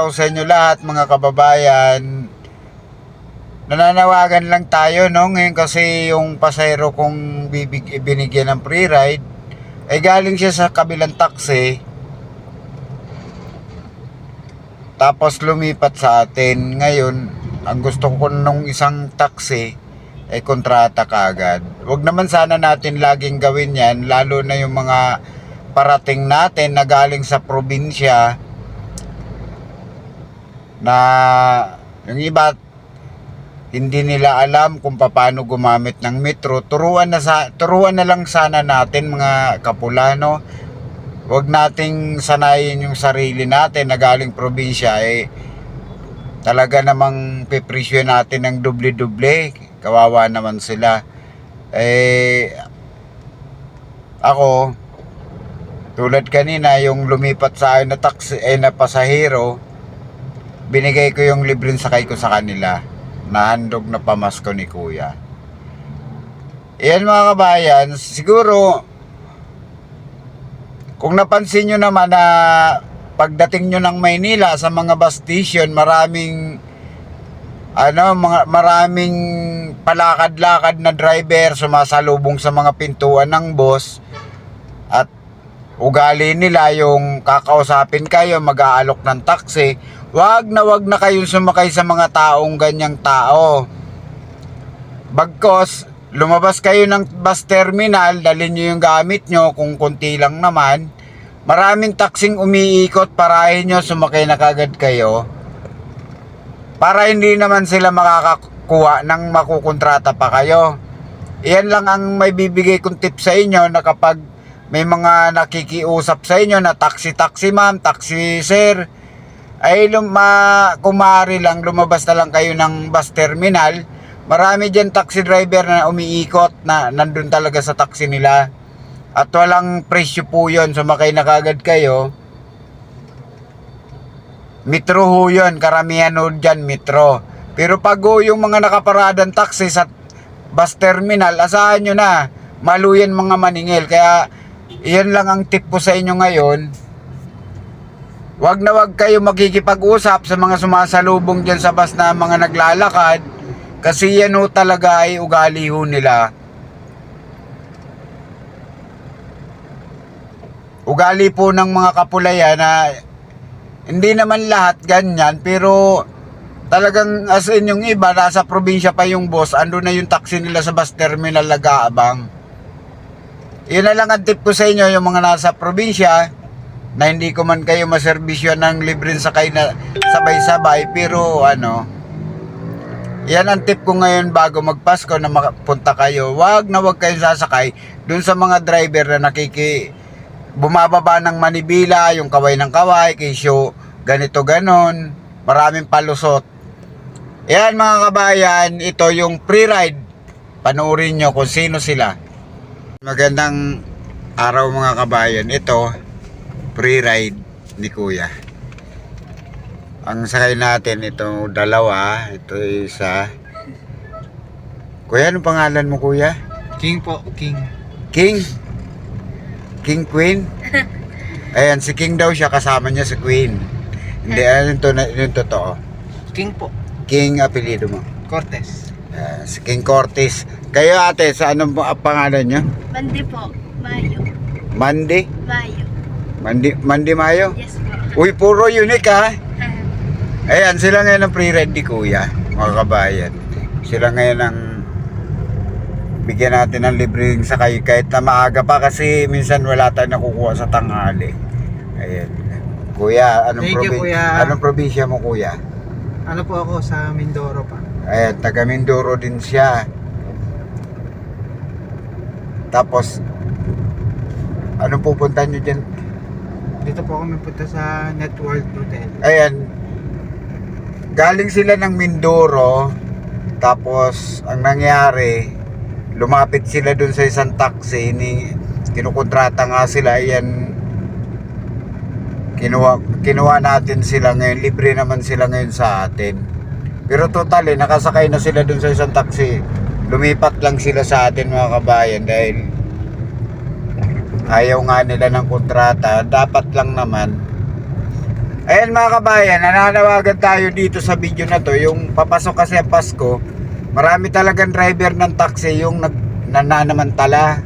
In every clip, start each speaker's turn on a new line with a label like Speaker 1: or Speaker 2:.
Speaker 1: araw sa inyo lahat mga kababayan. Nananawagan lang tayo no ngayon kasi yung pasayro kong bibig binigyan ng free ride ay galing siya sa kabilang taxi. Tapos lumipat sa atin. Ngayon, ang gusto ko nung isang taxi ay kontrata kaagad. Huwag naman sana natin laging gawin yan, lalo na yung mga parating natin na galing sa probinsya na yung iba hindi nila alam kung paano gumamit ng metro. Turuan na sa turuan na lang sana natin mga kapulano. Huwag nating sanayin yung sarili natin na galing probinsya eh talaga namang pipresyo natin ng doble-doble. Kawawa naman sila. Eh ako tulad kanina yung lumipat sa akin na taxi eh na pasahero binigay ko yung libreng sakay ko sa kanila. Nahandog na pamasko ni kuya. Yan mga kabayan siguro kung napansin nyo naman na pagdating nyo ng Maynila sa mga bus station maraming ano mga maraming palakad-lakad na driver sumasalubong sa mga pintuan ng bus ugali nila yung kakausapin kayo, mag-aalok ng taxi, wag na wag na kayong sumakay sa mga taong ganyang tao. Bagkos, lumabas kayo ng bus terminal, dalhin nyo yung gamit nyo, kung konti lang naman, maraming taksing umiikot, parahin nyo, sumakay na kagad kayo. Para hindi naman sila makakakuha ng makukontrata pa kayo. Iyan lang ang may bibigay kong tip sa inyo na kapag may mga nakikiusap sa inyo na taxi-taxi ma'am, taxi sir, ay luma, kumari lang, lumabas na lang kayo ng bus terminal. Marami dyan taxi driver na umiikot na nandun talaga sa taxi nila. At walang presyo po yun, sumakay na kagad kayo. Metro ho yun, karamihan ho dyan, metro. Pero pag ho yung mga nakaparadang taxi sa bus terminal, asahan nyo na, maluyan mga maningil. Kaya, iyan lang ang tip ko sa inyo ngayon. Huwag na wag kayo magkikipag-usap sa mga sumasalubong dyan sa bus na mga naglalakad. Kasi yan ho talaga ay ugali ho nila. Ugali po ng mga kapulaya na hindi naman lahat ganyan pero talagang as in yung iba nasa probinsya pa yung boss ando na yung taxi nila sa bus terminal nag-aabang yun na lang ang tip ko sa inyo yung mga nasa probinsya na hindi ko man kayo maserbisyo ng libreng sakay na sabay-sabay pero ano yan ang tip ko ngayon bago magpasko na makapunta kayo wag na wag kayong sasakay dun sa mga driver na nakiki bumababa ng manibila, yung kaway ng kaway, kesyo ganito ganon, maraming palusot. Yan mga kabayan, ito yung pre-ride. Panoorin nyo kung sino sila. Magandang araw mga kabayan. Ito, pre-ride ni Kuya. Ang sakay natin, ito dalawa, ito isa. Kuya, anong pangalan mo kuya?
Speaker 2: King po, King.
Speaker 1: King? King Queen? Ayan, si King daw siya, kasama niya si Queen. Hindi, ano to, yung totoo.
Speaker 2: King po.
Speaker 1: King apelido mo.
Speaker 2: Cortez.
Speaker 1: Ah, si King Cortis. Kayo ate, sa anong pa- pangalan niyo?
Speaker 3: Mandi po. Mayo.
Speaker 1: Mandy?
Speaker 3: Mayo.
Speaker 1: Mandi, Mandi Mayo?
Speaker 3: Yes po.
Speaker 1: Uy, puro unique ha. Ayan, sila ngayon ang pre-read ni Kuya, mga kabayan. Sila ngayon ang bigyan natin ng libreng sakay kahit na maaga pa kasi minsan wala tayong nakukuha sa tanghali. Ayan. Kuya, anong,
Speaker 2: Thank you,
Speaker 1: probi-
Speaker 2: Kuya.
Speaker 1: anong probinsya mo kuya?
Speaker 2: Ano po ako sa Mindoro pa.
Speaker 1: Ayan, taga Mindoro din siya. Tapos, anong pupunta nyo dyan?
Speaker 2: Dito po kami punta sa Networld Hotel.
Speaker 1: Ayan. Galing sila ng Mindoro. Tapos, ang nangyari, lumapit sila dun sa isang taxi. Ni, kinukontrata nga sila. Ayan. Kinuha, kinuha natin sila ngayon. Libre naman sila ngayon sa atin. Pero total eh, nakasakay na sila dun sa isang taxi. Lumipat lang sila sa atin mga kabayan dahil ayaw nga nila ng kontrata. Dapat lang naman Ayan mga kabayan, nananawagan tayo dito sa video na to. Yung papasok kasi ang Pasko, marami talagang driver ng taxi yung nag, nananamantala.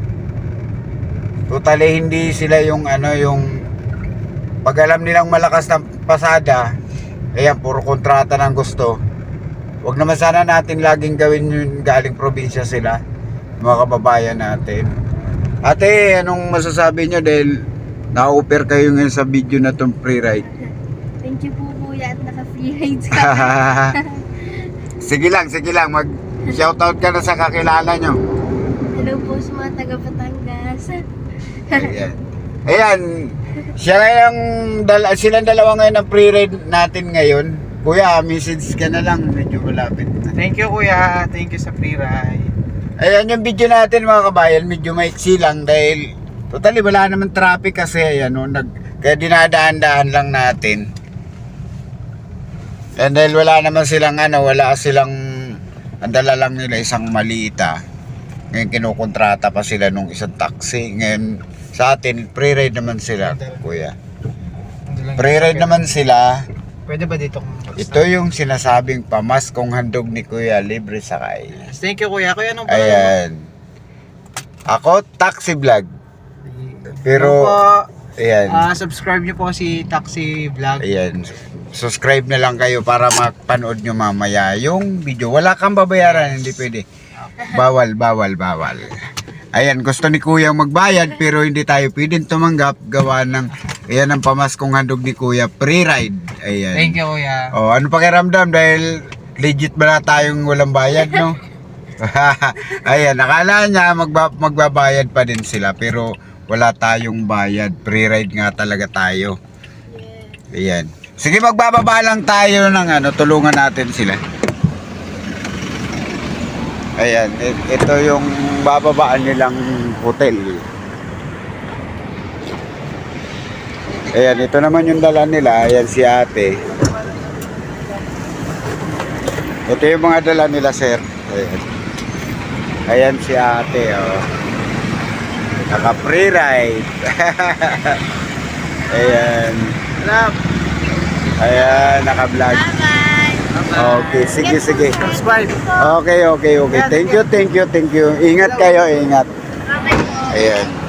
Speaker 1: Totally hindi sila yung ano yung pag alam nilang malakas ng pasada, ayan puro kontrata ng gusto. Huwag naman sana natin laging gawin yun galing probinsya sila, mga kababayan natin. Ate, anong masasabi nyo dahil na-offer kayo ngayon sa video na tong free ride?
Speaker 3: Thank you po kuya at naka-free rides ka.
Speaker 1: sige lang, sige lang. Mag shoutout ka na sa kakilala nyo.
Speaker 3: Hello po sa mga taga Batangas.
Speaker 1: Ayan. Ayan. Siya yung dala, silang dalawa ngayon ang free ride natin ngayon. Kuya, message ka na lang. Medyo malapit na.
Speaker 2: Thank you kuya. Thank you sa free ride.
Speaker 1: Ayan yung video natin mga kabayan. Medyo maiksi lang dahil totally wala naman traffic kasi ayan no, nag, kaya dinadaan-daan lang natin. And dahil wala naman silang ano, wala silang ang dala lang nila isang maliita. Ngayon kinukontrata pa sila nung isang taxi. Ngayon sa atin, pre-ride naman sila, kuya. Pre-ride naman sila.
Speaker 2: Pwede ba dito?
Speaker 1: Ito yung sinasabing pamaskong handog ni kuya, libre sakay.
Speaker 2: Thank you kuya. Kuya anong pangalan mo?
Speaker 1: Ayan. Ako, taxi vlog. Pero-
Speaker 2: Ano po?
Speaker 1: Ayan.
Speaker 2: Ah, subscribe niyo po si Taxi Vlog.
Speaker 1: Ayan. Subscribe na lang kayo para mapanood nyo mamaya yung video. Wala kang babayaran, hindi pwede. Bawal, bawal, bawal. Ayan, gusto ni Kuya magbayad pero hindi tayo pwedeng tumanggap gawa ng ayan ang pamaskong handog ni Kuya pre-ride. Ayan.
Speaker 2: Thank you kuya.
Speaker 1: Oh, ano pakiramdam dahil legit ba na tayong walang bayad, no? Ayan, nakala niya magba, magbabayad pa din sila pero wala tayong bayad. Pre-ride nga talaga tayo. Ayan. Sige, magbababa lang tayo ng ano, tulungan natin sila. Ayan, ito yung bababaan nilang hotel. Ayan, ito naman yung dala nila. Ayan si ate. Ito yung mga dala nila, sir. Ayan. Ayan si ate, oh. Naka free ride. Ayan. Ayan, naka vlog.
Speaker 3: Bye-bye.
Speaker 1: Okay, sige, sige.
Speaker 2: Subscribe.
Speaker 1: Okay, okay, okay. Thank you, thank you, thank you. Ingat kayo, ingat. Ayan.